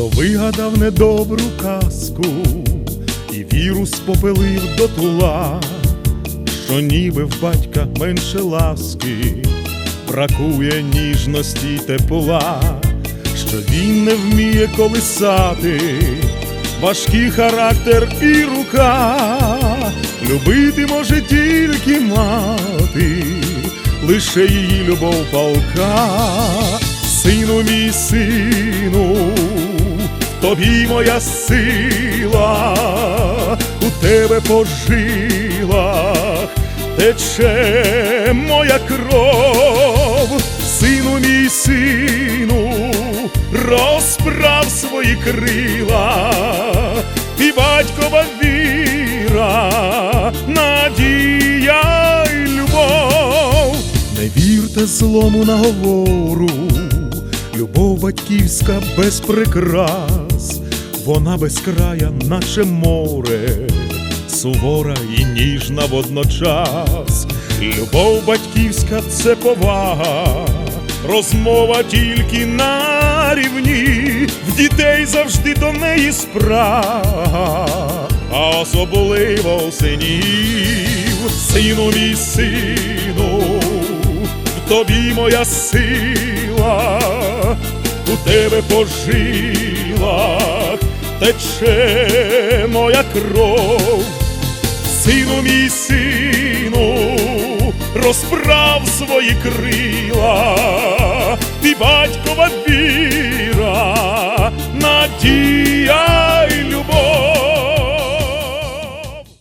хто вигадав недобру казку і віру спопелив до тула, що ніби в батька менше ласки, бракує ніжності й тепла, що він не вміє колисати, важкий характер і рука, любити може тільки мати, лише її любов палка, сину мій сину, тобі моя сила, у тебе по жилах тече моя кров, сину мій сину, розправ свої крила, і батькова віра, надія й любов. Не вірте злому наговору, любов без прикрас, вона безкрая, наче море, сувора і ніжна водночас. Любов батьківська це повага, розмова тільки на рівні, в дітей завжди до неї спрага, а особливо у синів, сину мій сину, в тобі моя сила, тебе по жилах тече моя кров, сину мій сину, розправ свої крила, ти батькова віра, надія.